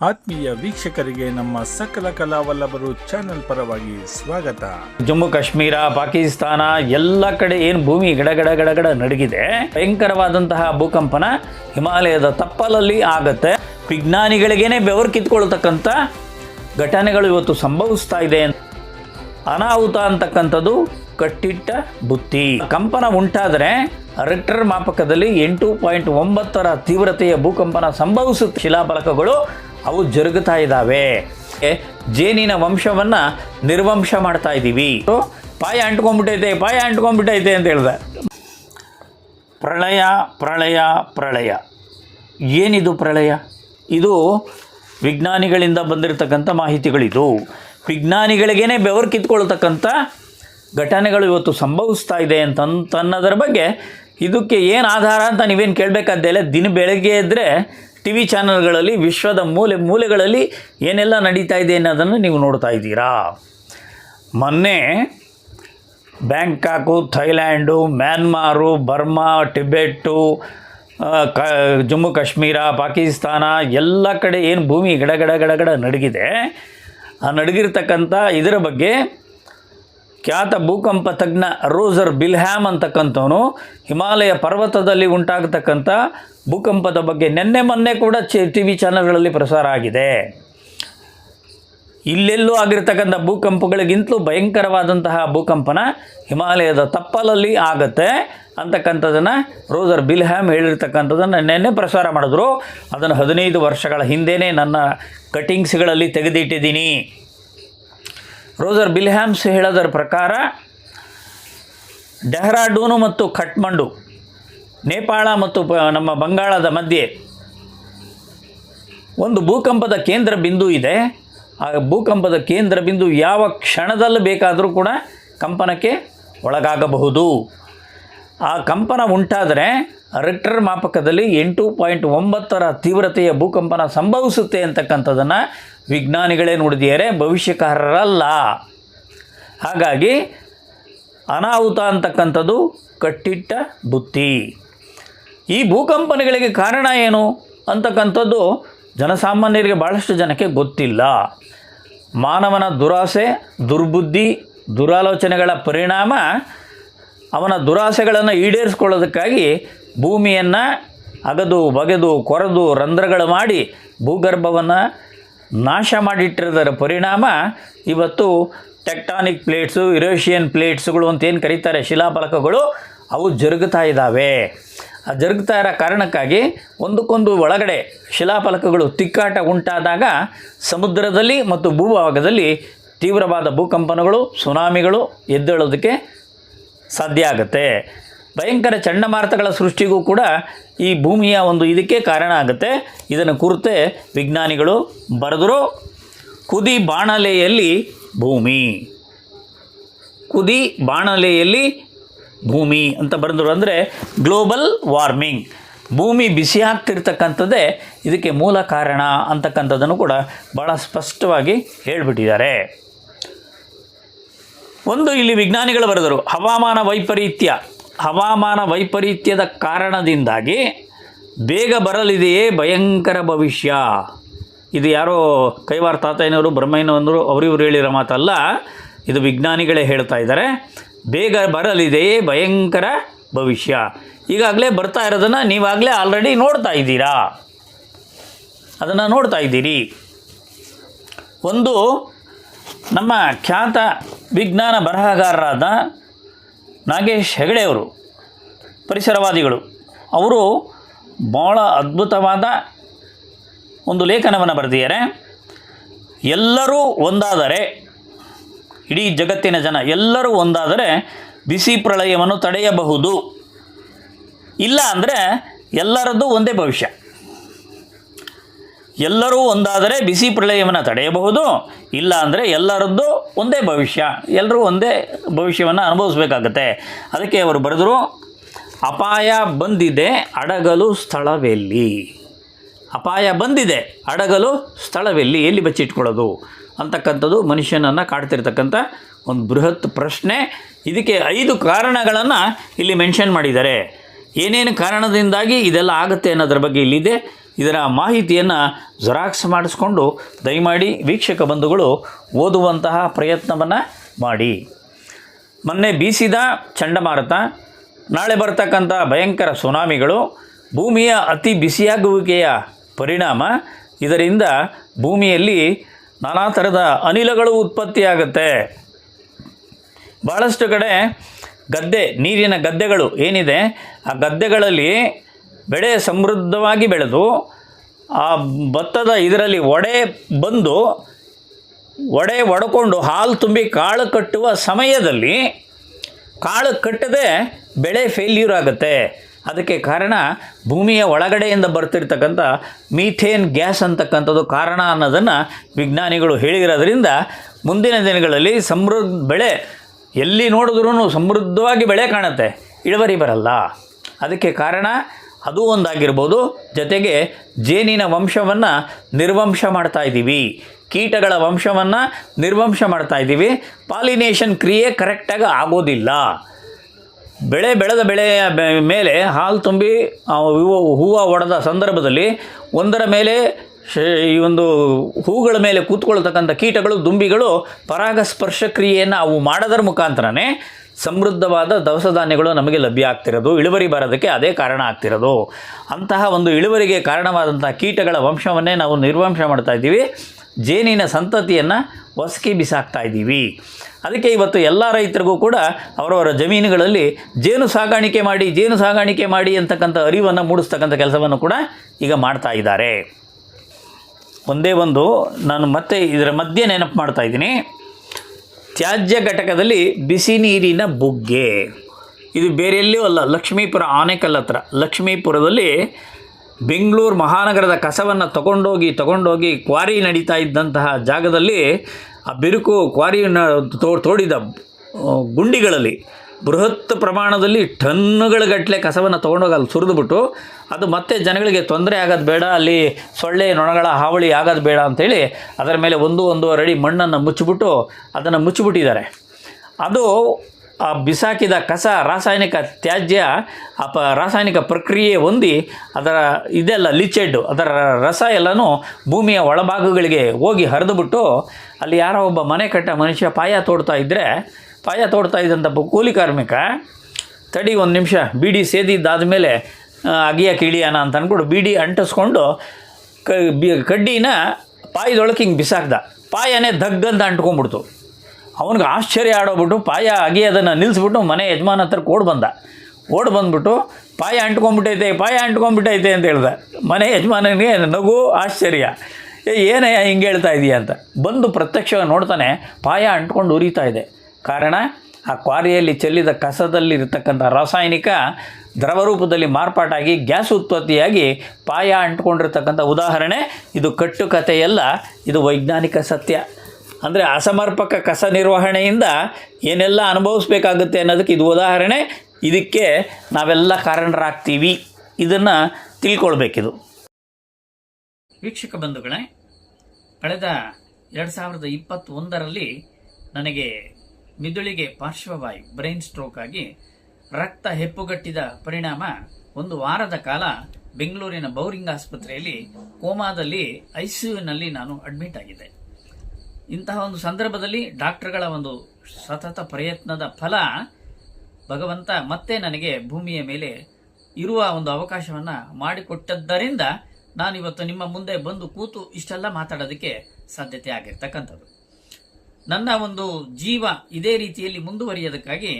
ಆತ್ಮೀಯ ವೀಕ್ಷಕರಿಗೆ ನಮ್ಮ ಸಕಲ ಕಲಾವಲ್ಲಭರು ಚಾನೆಲ್ ಪರವಾಗಿ ಸ್ವಾಗತ. ಜಮ್ಮು ಕಾಶ್ಮೀರ, ಪಾಕಿಸ್ತಾನ, ಎಲ್ಲ ಕಡೆ ಏನು ಭೂಮಿ ಗಡಗಡ ಗಡಗಡ ನಡಗಿದೆ, ಭಯಂಕರವಾದಂತಹ ಭೂಕಂಪನ ಹಿಮಾಲಯದ ತಪ್ಪಲಲ್ಲಿ ಆಗತ್ತೆ. ವಿಜ್ಞಾನಿಗಳಿಗೇನೆ ಬೆವರು ಕಿತ್ಕೊಳ್ತಕ್ಕಂಥ ಘಟನೆಗಳು ಇವತ್ತು ಸಂಭವಿಸ್ತಾ ಇದೆ. ಅನಾಹುತ ಅಂತಕ್ಕಂಥದ್ದು ಕಟ್ಟಿಟ್ಟ ಬುತ್ತಿ. ಕಂಪನ ಉಂಟಾದರೆ ರಿಕ್ಟರ್ ಮಾಪಕದಲ್ಲಿ ಎಂಟು ಪಾಯಿಂಟ್ ಒಂಬತ್ತರ ತೀವ್ರತೆಯ ಭೂಕಂಪನ ಸಂಭವಿಸುತ್ತೆ. ಶಿಲಾಫಲಕಗಳು ಅವು ಜರುಗುತ್ತಾ ಇದ್ದಾವೆ. ಜೇನಿನ ವಂಶವನ್ನು ನಿರ್ವಂಶ ಮಾಡ್ತಾ ಇದ್ದೀವಿ. ಪಾಯ ಅಂಟ್ಕೊಂಡ್ಬಿಟ್ಟೈತೆ ಪಾಯ ಅಂಟ್ಕೊಂಡ್ಬಿಟ್ಟೈತೆ ಅಂತ ಹೇಳ್ದೆ. ಪ್ರಳಯ ಪ್ರಳಯ ಪ್ರಳಯ. ಏನಿದು ಪ್ರಳಯ? ಇದು ವಿಜ್ಞಾನಿಗಳಿಂದ ಬಂದಿರತಕ್ಕಂಥ ಮಾಹಿತಿಗಳಿದು. ವಿಜ್ಞಾನಿಗಳಿಗೇನೆ ಬೆವರು ಕಿತ್ಕೊಳ್ತಕ್ಕಂಥ ಘಟನೆಗಳು ಇವತ್ತು ಸಂಭವಿಸ್ತಾ ಇದೆ ಅಂತ ಅನ್ನೋದರ ಬಗ್ಗೆ ಇದಕ್ಕೆ ಏನು ಆಧಾರ ಅಂತ ನೀವೇನು ಕೇಳಬೇಕಾದ್ದೆಲ್ಲ ದಿನ ಬೆಳಗ್ಗೆ ಇದ್ದರೆ ಟಿ ವಿ ಚಾನಲ್ಗಳಲ್ಲಿ ವಿಶ್ವದ ಮೂಲೆ ಮೂಲೆಗಳಲ್ಲಿ ಏನೆಲ್ಲ ನಡೀತಾ ಇದೆ ಅನ್ನೋದನ್ನು ನೀವು ನೋಡ್ತಾ ಇದ್ದೀರಾ? ಮೊನ್ನೆ Bangkok, Thailand, Myanmar, Burma, Tibet ಕ, ಜಮ್ಮು ಕಾಶ್ಮೀರ, ಪಾಕಿಸ್ತಾನ ಎಲ್ಲ ಕಡೆ ಏನು ಭೂಮಿ ಗಡಗಡ ಗಡಗಡ ನಡಗಿದೆ. ಆ ನಡಗಿರ್ತಕ್ಕಂಥ ಇದರ ಬಗ್ಗೆ ಖ್ಯಾತ ಭೂಕಂಪ ತಜ್ಞ ರೋಜರ್ ಬಿಲ್ಹ್ಯಾಮ್ ಅಂತಕ್ಕಂಥವನು ಹಿಮಾಲಯ ಪರ್ವತದಲ್ಲಿ ಉಂಟಾಗತಕ್ಕಂಥ ಭೂಕಂಪದ ಬಗ್ಗೆ ನಿನ್ನೆ ಮೊನ್ನೆ ಕೂಡ ಚೆ ಟಿ ವಿ ಚಾನಲ್ಗಳಲ್ಲಿ ಪ್ರಸಾರ ಆಗಿದೆ. ಇಲ್ಲೆಲ್ಲೂ ಆಗಿರ್ತಕ್ಕಂಥ ಭೂಕಂಪಗಳಿಗಿಂತಲೂ ಭಯಂಕರವಾದಂತಹ ಭೂಕಂಪನ ಹಿಮಾಲಯದ ತಪ್ಪಲಲ್ಲಿ ಆಗತ್ತೆ ಅಂತಕ್ಕಂಥದ್ದನ್ನು ರೋಸರ್ ಬಿಲ್ಹ್ಯಾಮ್ ಹೇಳಿರ್ತಕ್ಕಂಥದ್ದನ್ನು ನೆನ್ನೆ ಪ್ರಸಾರ ಮಾಡಿದ್ರು. ಅದನ್ನು ಹದಿನೈದು ವರ್ಷಗಳ ಹಿಂದೆಯೇ ನನ್ನ ಕಟಿಂಗ್ಸ್ಗಳಲ್ಲಿ ತೆಗೆದಿಟ್ಟಿದ್ದೀನಿ. ರೋಸರ್ ಬಿಲ್ಹ್ಯಾಮ್ಸ್ ಹೇಳೋದರ ಪ್ರಕಾರ ಡೆಹ್ರಾಡೂನು ಮತ್ತು ಖಟ್ಮಂಡು ನೇಪಾಳ ಮತ್ತು ನಮ್ಮ ಬಂಗಾಳದ ಮಧ್ಯೆ ಒಂದು ಭೂಕಂಪದ ಕೇಂದ್ರ ಬಿಂದು ಇದೆ. ಆ ಭೂಕಂಪದ ಕೇಂದ್ರ ಬಿಂದು ಯಾವ ಕ್ಷಣದಲ್ಲಿ ಬೇಕಾದರೂ ಕೂಡ ಕಂಪನಕ್ಕೆ ಒಳಗಾಗಬಹುದು. ಆ ಕಂಪನ ಉಂಟಾದರೆ ರಿಕ್ಟರ್ ಮಾಪಕದಲ್ಲಿ ಎಂಟು ಪಾಯಿಂಟ್ ಒಂಬತ್ತರ ತೀವ್ರತೆಯ ಭೂಕಂಪನ ಸಂಭವಿಸುತ್ತೆ ಅಂತಕ್ಕಂಥದ್ದನ್ನು ವಿಜ್ಞಾನಿಗಳೇ ನುಡಿದಿದ್ದಾರೆ ಭವಿಷ್ಯಕಾರರಲ್ಲ. ಹಾಗಾಗಿ ಅನಾಹುತ ಅಂತಕ್ಕಂಥದ್ದು ಕಟ್ಟಿಟ್ಟ ಬುತ್ತಿ. ಈ ಭೂಕಂಪನಗಳಿಗೆ ಕಾರಣ ಏನು? ಅಂತಕ್ಕಂಥದ್ದು ಜನಸಾಮಾನ್ಯರಿಗೆ ಭಾಳಷ್ಟು ಜನಕ್ಕೆ ಗೊತ್ತಿಲ್ಲ. ಮಾನವನ ದುರಾಸೆ, ದುರ್ಬುದ್ಧಿ, ದುರಾಲೋಚನೆಗಳ ಪರಿಣಾಮ ಅವನ ದುರಾಸೆಗಳನ್ನು ಈಡೇರಿಸ್ಕೊಳ್ಳೋದಕ್ಕಾಗಿ ಭೂಮಿಯನ್ನು ಅಗದು, ಬಗೆದು, ಕೊರೆದು, ರಂಧ್ರಗಳು ಮಾಡಿ ಭೂಗರ್ಭವನ್ನು ನಾಶ ಮಾಡಿಟ್ಟಿರೋದರ ಪರಿಣಾಮ ಇವತ್ತು ಟೆಕ್ಟಾನಿಕ್ ಪ್ಲೇಟ್ಸು ಇರೋಷಿಯನ್ ಪ್ಲೇಟ್ಸ್ಗಳು ಅಂತ ಏನು ಕರೀತಾರೆ? ಶಿಲಾಫಲಕಗಳು ಅವು ಜರುಗುತ್ತಾ ಇದ್ದಾವೆ. ಜರುಗ್ತಾ ಇರೋ ಕಾರಣಕ್ಕಾಗಿ ಒಂದಕ್ಕೊಂದು ಒಳಗಡೆ ಶಿಲಾಫಲಕಗಳು ತಿಕ್ಕಾಟ ಉಂಟಾದಾಗ ಸಮುದ್ರದಲ್ಲಿ ಮತ್ತು ಭೂಭಾಗದಲ್ಲಿ ತೀವ್ರವಾದ ಭೂಕಂಪನಗಳು, ಸುನಾಮಿಗಳು ಎದ್ದೇಳೋದಕ್ಕೆ ಸಾಧ್ಯ ಆಗುತ್ತೆ. ಭಯಂಕರ ಚಂಡಮಾರುತಗಳ ಸೃಷ್ಟಿಗೂ ಕೂಡ ಈ ಭೂಮಿಯ ಒಂದು ಇದಕ್ಕೆ ಕಾರಣ ಆಗುತ್ತೆ. ಇದನ್ನು ಕುರಿತೆ ವಿಜ್ಞಾನಿಗಳು ಬರೆದರು ಕುದಿ ಬಾಣಲೆಯಲ್ಲಿ ಭೂಮಿ. ಕುದಿ ಬಾಣಲೆಯಲ್ಲಿ ಭೂಮಿ ಅಂತ ಬರೆದರು ಅಂದರೆ ಗ್ಲೋಬಲ್ ವಾರ್ಮಿಂಗ್ ಭೂಮಿ ಬಿಸಿ ಆಗ್ತಿರ್ತಕ್ಕಂಥದ್ದೇ ಇದಕ್ಕೆ ಮೂಲ ಕಾರಣ ಅಂತಕ್ಕಂಥದ್ದನ್ನು ಕೂಡ ಭಾಳ ಸ್ಪಷ್ಟವಾಗಿ ಹೇಳಿಬಿಟ್ಟಿದ್ದಾರೆ. ಒಂದು ಇಲ್ಲಿ ವಿಜ್ಞಾನಿಗಳು ಬರೆದರು, ಹವಾಮಾನ ವೈಪರೀತ್ಯ. ಹವಾಮಾನ ವೈಪರೀತ್ಯದ ಕಾರಣದಿಂದಾಗಿ ಬೇಗ ಬರಲಿದೆಯೇ ಭಯಂಕರ ಭವಿಷ್ಯ? ಇದು ಯಾರೋ ಕೈವಾರ ತಾತಯ್ಯನವರು, ಬ್ರಹ್ಮಯ್ಯನವರು, ಅವರಿವರು ಹೇಳಿರೋ ಮಾತಲ್ಲ, ಇದು ವಿಜ್ಞಾನಿಗಳೇ ಹೇಳ್ತಾ ಇದ್ದಾರೆ. ಬೇಗ ಬರಲಿದೆಯೇ ಭಯಂಕರ ಭವಿಷ್ಯ. ಈಗಾಗಲೇ ಬರ್ತಾ ಇರೋದನ್ನು ನೀವಾಗಲೇ ಆಲ್ರೆಡಿ ನೋಡ್ತಾ ಇದ್ದೀರಾ? ಅದನ್ನು ನೋಡ್ತಾ ಇದ್ದೀರಿ. ಒಂದು, ನಮ್ಮ ಖ್ಯಾತ ವಿಜ್ಞಾನ ಬರಹಗಾರರಾದ ನಾಗೇಶ್ ಹೆಗಡೆಯವರು ಪರಿಸರವಾದಿಗಳು. ಅವರು ಭಾಳ ಅದ್ಭುತವಾದ ಒಂದು ಲೇಖನವನ್ನು ಬರೆದಿದ್ದಾರೆ. ಎಲ್ಲರೂ ಒಂದಾದರೆ ಇಡೀ ಜಗತ್ತಿನ ಜನ ಎಲ್ಲರೂ ಒಂದಾದರೆ ಬಿಸಿ ಪ್ರಳಯವನ್ನು ತಡೆಯಬಹುದು. ಇಲ್ಲ ಅಂದರೆ ಎಲ್ಲರದ್ದು ಒಂದೇ ಭವಿಷ್ಯ. ಎಲ್ಲರೂ ಒಂದಾದರೆ ಬಿಸಿ ಪ್ರಳಯವನ್ನು ತಡೆಯಬಹುದು. ಇಲ್ಲ ಅಂದರೆ ಎಲ್ಲರದ್ದು ಒಂದೇ ಭವಿಷ್ಯ. ಎಲ್ಲರೂ ಒಂದೇ ಭವಿಷ್ಯವನ್ನು ಅನುಭವಿಸಬೇಕಾಗತ್ತೆ. ಅದಕ್ಕೆ ಅವರು ಬರೆದರು, ಅಪಾಯ ಬಂದಿದೆ ಅಡಗಲು ಸ್ಥಳವೆಲ್ಲಿ? ಅಪಾಯ ಬಂದಿದೆ ಅಡಗಲು ಸ್ಥಳವೆಲ್ಲಿ? ಎಲ್ಲಿ ಬಚ್ಚಿಟ್ಕೊಳ್ಳೋದು? ಅಂತಕ್ಕಂಥದ್ದು ಮನುಷ್ಯನನ್ನು ಕಾಡ್ತಿರ್ತಕ್ಕಂಥ ಒಂದು ಬೃಹತ್ ಪ್ರಶ್ನೆ. ಇದಕ್ಕೆ ಐದು ಕಾರಣಗಳನ್ನು ಇಲ್ಲಿ ಮೆನ್ಷನ್ ಮಾಡಿದ್ದಾರೆ. ಏನೇನು ಕಾರಣದಿಂದಾಗಿ ಇದೆಲ್ಲ ಆಗುತ್ತೆ ಅನ್ನೋದ್ರ ಬಗ್ಗೆ ಇಲ್ಲಿದೆ. ಇದರ ಮಾಹಿತಿಯನ್ನು ಜೆರಾಕ್ಸ್ ಮಾಡಿಸ್ಕೊಂಡು ದಯಮಾಡಿ ವೀಕ್ಷಕ ಬಂಧುಗಳು ಓದುವಂತಹ ಪ್ರಯತ್ನವನ್ನು ಮಾಡಿ. ಮೊನ್ನೆ ಬೀಸಿದ ಚಂಡಮಾರುತ, ನಾಳೆ ಬರ್ತಕ್ಕಂಥ ಭಯಂಕರ ಸುನಾಮಿಗಳು, ಭೂಮಿಯ ಅತಿ ಬಿಸಿಯಾಗುವಿಕೆಯ ಪರಿಣಾಮ, ಇದರಿಂದ ಭೂಮಿಯಲ್ಲಿ ನಾನಾ ಥರದ ಅನಿಲಗಳು ಉತ್ಪತ್ತಿಯಾಗುತ್ತೆ. ಭಾಳಷ್ಟು ಕಡೆ ಗದ್ದೆ, ನೀರಿನ ಗದ್ದೆಗಳು ಏನಿದೆ, ಆ ಗದ್ದೆಗಳಲ್ಲಿ ಬೆಳೆ ಸಮೃದ್ಧವಾಗಿ ಬೆಳೆದು, ಆ ಭತ್ತದ ಇದರಲ್ಲಿ ಒಡೆ ಬಂದು, ಒಡೆ ಒಡ್ಕೊಂಡು ಹಾಲು ತುಂಬಿ ಕಾಳು ಕಟ್ಟುವ ಸಮಯದಲ್ಲಿ ಕಾಳು ಕಟ್ಟದೆ ಬೆಳೆ ಫೇಲ್ಯೂರ್ ಆಗುತ್ತೆ. ಅದಕ್ಕೆ ಕಾರಣ ಭೂಮಿಯ ಒಳಗಡೆಯಿಂದ ಬರ್ತಿರ್ತಕ್ಕಂಥ ಮೀಥೇನ್ ಗ್ಯಾಸ್ ಅಂತಕ್ಕಂಥದ್ದು ಕಾರಣ ಅನ್ನೋದನ್ನು ವಿಜ್ಞಾನಿಗಳು ಹೇಳಿರೋದ್ರಿಂದ ಮುಂದಿನ ದಿನಗಳಲ್ಲಿ ಸಮೃದ್ಧ ಬೆಳೆ ಎಲ್ಲಿ ನೋಡಿದ್ರೂ ಸಮೃದ್ಧವಾಗಿ ಬೆಳೆ ಕಾಣುತ್ತೆ. ಇಳುವರಿ ಬರಲ್ಲ. ಅದಕ್ಕೆ ಕಾರಣ ಅದು ಒಂದಾಗಿರ್ಬೋದು. ಜೊತೆಗೆ ಜೇನಿನ ವಂಶವನ್ನು ನಿರ್ವಂಶ ಮಾಡ್ತಾ ಇದ್ದೀವಿ. ಕೀಟಗಳ ವಂಶವನ್ನು ನಿರ್ವಂಶ ಮಾಡ್ತಾ ಇದ್ದೀವಿ. ಪಾಲಿನೇಷನ್ ಕ್ರಿಯೆ ಕರೆಕ್ಟಾಗಿ ಆಗೋದಿಲ್ಲ. ಬೆಳೆ ಬೆಳೆದ ಬೆಳೆಯ ಮೇಲೆ ಹಾಲು ತುಂಬಿ ಹೂವು ಒಡೆದ ಸಂದರ್ಭದಲ್ಲಿ ಒಂದರ ಮೇಲೆ ಈ ಒಂದು ಹೂಗಳ ಮೇಲೆ ಕೂತ್ಕೊಳ್ತಕ್ಕಂಥ ಕೀಟಗಳು, ದುಂಬಿಗಳು ಪರಾಗಸ್ಪರ್ಶ ಕ್ರಿಯೆಯನ್ನು ಅವು ಮಾಡೋದರ ಮುಖಾಂತರನೇ ಸಮೃದ್ಧವಾದ ದವಸ ಧಾನ್ಯಗಳು ನಮಗೆ ಲಭ್ಯ ಆಗ್ತಿರೋದು, ಇಳುವರಿ ಬರೋದಕ್ಕೆ ಅದೇ ಕಾರಣ ಆಗ್ತಿರೋದು. ಅಂತಹ ಒಂದು ಇಳುವರಿಗೆ ಕಾರಣವಾದಂತಹ ಕೀಟಗಳ ವಂಶವನ್ನೇ ನಾವು ನಿರ್ವಂಶ ಮಾಡ್ತಾ ಇದ್ದೀವಿ. ಜೇನಿನ ಸಂತತಿಯನ್ನು ಒಸಕಿ ಬಿಸಾಕ್ತಾ ಇದ್ದೀವಿ. ಅದಕ್ಕೆ ಇವತ್ತು ಎಲ್ಲ ರೈತರಿಗೂ ಕೂಡ ಅವರವರ ಜಮೀನುಗಳಲ್ಲಿ ಜೇನು ಸಾಗಾಣಿಕೆ ಮಾಡಿ, ಜೇನು ಸಾಗಾಣಿಕೆ ಮಾಡಿ ಅಂತಕ್ಕಂಥ ಅರಿವನ್ನು ಮೂಡಿಸ್ತಕ್ಕಂಥ ಕೆಲಸವನ್ನು ಕೂಡ ಈಗ ಮಾಡ್ತಾ ಇದ್ದಾರೆ. ಒಂದೇ ಒಂದು ನಾನು ಮತ್ತೆ ಇದರ ಮಧ್ಯೆ ನೆನಪು ಮಾಡ್ತಾ ಇದ್ದೀನಿ. ತ್ಯಾಜ್ಯ ಘಟಕದಲ್ಲಿ ಬಿಸಿ ನೀರಿನ ಬುಗ್ಗೆ. ಇದು ಬೇರೆ ಎಲ್ಲಿಯೂ ಅಲ್ಲ, ಲಕ್ಷ್ಮೀಪುರ ಆನೆಕಲ್ ಹತ್ರ. ಲಕ್ಷ್ಮೀಪುರದಲ್ಲಿ ಬೆಂಗಳೂರು ಮಹಾನಗರದ ಕಸವನ್ನು ತಗೊಂಡೋಗಿ ತಗೊಂಡೋಗಿ ಕ್ವಾರಿ ನಡೀತಾ ಇದ್ದಂತಹ ಜಾಗದಲ್ಲಿ ಆ ಬಿರುಕು ಕ್ವಾರಿಯನ್ನು ತೋ- ತೋಡಿದ ಗುಂಡಿಗಳಲ್ಲಿ ಬೃಹತ್ ಪ್ರಮಾಣದಲ್ಲಿ ಟನ್ನುಗಳ ಗಟ್ಟಲೆ ಕಸವನ್ನು ತೊಗೊಂಡೋಗಿ ಅಲ್ಲಿ ಸುರಿದುಬಿಟ್ಟು ಅದು ಮತ್ತೆ ಜನಗಳಿಗೆ ತೊಂದರೆ ಆಗೋದು ಬೇಡ, ಅಲ್ಲಿ ಸೊಳ್ಳೆ, ನೊಣಗಳ, ಹಾವಳಿ ಆಗೋದು ಬೇಡ ಅಂಥೇಳಿ ಅದರ ಮೇಲೆ ಒಂದು, ಒಂದೂವರೆ ಅಡಿ ಮಣ್ಣನ್ನು ಮುಚ್ಚಿಬಿಟ್ಟು ಅದನ್ನು ಮುಚ್ಚಿಬಿಟ್ಟಿದ್ದಾರೆ. ಅದು ಆ ಬಿಸಾಕಿದ ಕಸ, ರಾಸಾಯನಿಕ ತ್ಯಾಜ್ಯ ಆ ಪ ರಾಸಾಯನಿಕ ಪ್ರಕ್ರಿಯೆ ಹೊಂದಿ ಅದರ ಇದೆಲ್ಲ, ಲಿಚೆಡ್ ಅದರ ರಸ ಎಲ್ಲನೂ ಭೂಮಿಯ ಒಳಭಾಗಗಳಿಗೆ ಹೋಗಿ ಹರಿದುಬಿಟ್ಟು ಅಲ್ಲಿ ಯಾರೋ ಒಬ್ಬ ಮನೆ ಕಟ್ಟ ಮನುಷ್ಯ ಪಾಯ ತೋಡ್ತಾ ಇದ್ದರೆ ಪಾಯ ತೋಡ್ತಾ ಇದ್ದಂಥ ಕೂಲಿ ಕಾರ್ಮಿಕ ತಡಿ ಒಂದು ನಿಮಿಷ, ಬೀಡಿ ಸೇದಿದ್ದಾದ ಮೇಲೆ ಅಗಿಯಕ್ಕೆ ಇಳಿಯೋಣ ಅಂತ ಅಂದ್ಕೊಂಡು ಬೀಡಿ ಅಂಟಿಸ್ಕೊಂಡು ಕ ಬಿ ಕಡ್ಡಿನ ಪಾಯದೊಳಗೆ ಹಿಂಗೆ ಬಿಸಾಕ್ದ. ಪಾಯನೇ ದಗ್ಗಂತ ಅಂಟ್ಕೊಂಡ್ಬಿಡ್ತು. ಅವನಿಗೆ ಆಶ್ಚರ್ಯ ಆಡೋಗ್ಬಿಟ್ಟು ಪಾಯ ಅಗಿ ಅದನ್ನು ನಿಲ್ಲಿಸ್ಬಿಟ್ಟು ಮನೆ ಯಜಮಾನ ಹತ್ರ ಓಡ್ ಬಂದ. ಓಡ್ ಬಂದ್ಬಿಟ್ಟು ಪಾಯ ಅಂಟ್ಕೊಂಡ್ಬಿಟ್ಟೈತೆ ಪಾಯ ಅಂಟ್ಕೊಂಡ್ಬಿಟ್ಟೈತೆ ಅಂತ ಹೇಳ್ದೆ. ಮನೆ ಯಜಮಾನನಿಗೆ ನಗು ಆಶ್ಚರ್ಯ. ಏನೇ ಹಿಂಗೆ ಹೇಳ್ತಾ ಇದೀಯ ಅಂತ. ಬಂದು ಪ್ರತ್ಯಕ್ಷವಾಗಿ ನೋಡ್ತಾನೆ ಪಾಯ ಅಂಟ್ಕೊಂಡು ಉರಿತಾ ಇದೆ. ಕಾರಣ, ಆ ಕ್ವಾರಿಯಲ್ಲಿ ಚೆಲ್ಲಿದ ಕಸದಲ್ಲಿ ಇರತಕ್ಕಂಥ ರಾಸಾಯನಿಕ ದ್ರವ ರೂಪದಲ್ಲಿ ಮಾರ್ಪಾಟಾಗಿ ಗ್ಯಾಸ್ ಉತ್ಪತ್ತಿಯಾಗಿ ಪಾಯ ಅಂಟ್ಕೊಂಡಿರ್ತಕ್ಕಂಥ ಉದಾಹರಣೆ. ಇದು ಕಟ್ಟುಕತೆಯಲ್ಲ ಇದು ವೈಜ್ಞಾನಿಕ ಸತ್ಯ. ಅಂದರೆ ಅಸಮರ್ಪಕ ಕಸ ನಿರ್ವಹಣೆಯಿಂದ ಏನೆಲ್ಲ ಅನುಭವಿಸ್ಬೇಕಾಗುತ್ತೆ ಅನ್ನೋದಕ್ಕೆ ಇದು ಉದಾಹರಣೆ. ಇದಕ್ಕೆ ನಾವೆಲ್ಲ ಕಾರಣರಾಗ್ತೀವಿ. ಇದನ್ನು ತಿಳ್ಕೊಳ್ಬೇಕಿದು. ವೀಕ್ಷಕ ಬಂಧುಗಳೇ, ಕಳೆದ ಎರಡು ಸಾವಿರದ ಇಪ್ಪತ್ತೊಂದರಲ್ಲಿ ನನಗೆ ಮಿದುಳಿಗೆ ಪಾರ್ಶ್ವವಾಯು ಬ್ರೈನ್ ಸ್ಟ್ರೋಕ್ ಆಗಿ ರಕ್ತ ಹೆಪ್ಪುಗಟ್ಟಿದ ಪರಿಣಾಮ ಒಂದು ವಾರದ ಕಾಲ ಬೆಂಗಳೂರಿನ ಬೌರಿಂಗ್ ಆಸ್ಪತ್ರೆಯಲ್ಲಿ ಕೋಮಾದಲ್ಲಿ ಐಸಿಯುನಲ್ಲಿ ನಾನು ಅಡ್ಮಿಟ್ ಆಗಿದ್ದೆ. ಇಂತಹ ಒಂದು ಸಂದರ್ಭದಲ್ಲಿ ಡಾಕ್ಟರ್ಗಳ ಒಂದು ಸತತ ಪ್ರಯತ್ನದ ಫಲ ಭಗವಂತ ಮತ್ತೆ ನನಗೆ ಭೂಮಿಯ ಮೇಲೆ ಇರುವ ಒಂದು ಅವಕಾಶವನ್ನು ಮಾಡಿಕೊಟ್ಟದ್ದರಿಂದ ನಾನಿವತ್ತು ನಿಮ್ಮ ಮುಂದೆ ಬಂದು ಕೂತು ಇಷ್ಟೆಲ್ಲ ಮಾತಾಡೋದಕ್ಕೆ ಸಾಧ್ಯತೆ ಆಗಿರ್ತಕ್ಕಂಥದ್ದು. ನನ್ನ ಒಂದು ಜೀವ ಇದೇ ರೀತಿಯಲ್ಲಿ ಮುಂದುವರಿಯೋದಕ್ಕಾಗಿ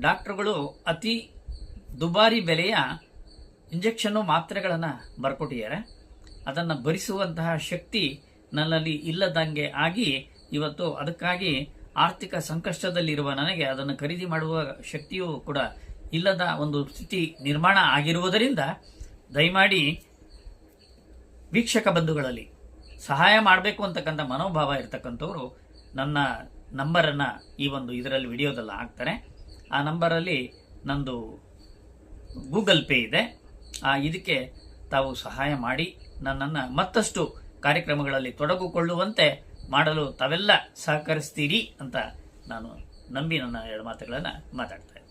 ಡಾಕ್ಟರ್ಗಳು ಅತಿ ದುಬಾರಿ ಬೆಲೆಯ ಇಂಜೆಕ್ಷನ್ನು ಮಾತ್ರೆಗಳನ್ನು ಬರ್ಕೊಟ್ಟಿದ್ದಾರೆ. ಅದನ್ನು ಭರಿಸುವಂತಹ ಶಕ್ತಿ ನನ್ನಲ್ಲಿ ಇಲ್ಲದಂಗೆ ಆಗಿ ಇವತ್ತು ಅದಕ್ಕಾಗಿ ಆರ್ಥಿಕ ಸಂಕಷ್ಟದಲ್ಲಿರುವ ನನಗೆ ಅದನ್ನು ಖರೀದಿ ಮಾಡುವ ಶಕ್ತಿಯೂ ಕೂಡ ಇಲ್ಲದ ಒಂದು ಸ್ಥಿತಿ ನಿರ್ಮಾಣ ಆಗಿರುವುದರಿಂದ ದಯಮಾಡಿ ವೀಕ್ಷಕ ಬಂಧುಗಳಲ್ಲಿ ಸಹಾಯ ಮಾಡಬೇಕು ಅಂತಕ್ಕಂಥ ಮನೋಭಾವ ಇರ್ತಕ್ಕಂಥವ್ರು ನನ್ನ ನಂಬರನ್ನು ಈ ಒಂದು ಇದರಲ್ಲಿ ವಿಡಿಯೋದಲ್ಲಿ ಹಾಕ್ತಾರೆ. ಆ ನಂಬರಲ್ಲಿ ನಂದು ಗೂಗಲ್ ಪೇ ಇದೆ. ಆ, ಇದಕ್ಕೆ ತಾವು ಸಹಾಯ ಮಾಡಿ ನನ್ನನ್ನು ಮತ್ತಷ್ಟು ಕಾರ್ಯಕ್ರಮಗಳಲ್ಲಿ ತೊಡಗಿಕೊಳ್ಳುವಂತೆ ಮಾಡಲು ತಾವೆಲ್ಲ ಸಹಕರಿಸ್ತೀರಿ ಅಂತ ನಾನು ನಂಬಿ ನನ್ನ ಎರಡು ಮಾತುಗಳನ್ನು ಮಾತಾಡ್ತೇನೆ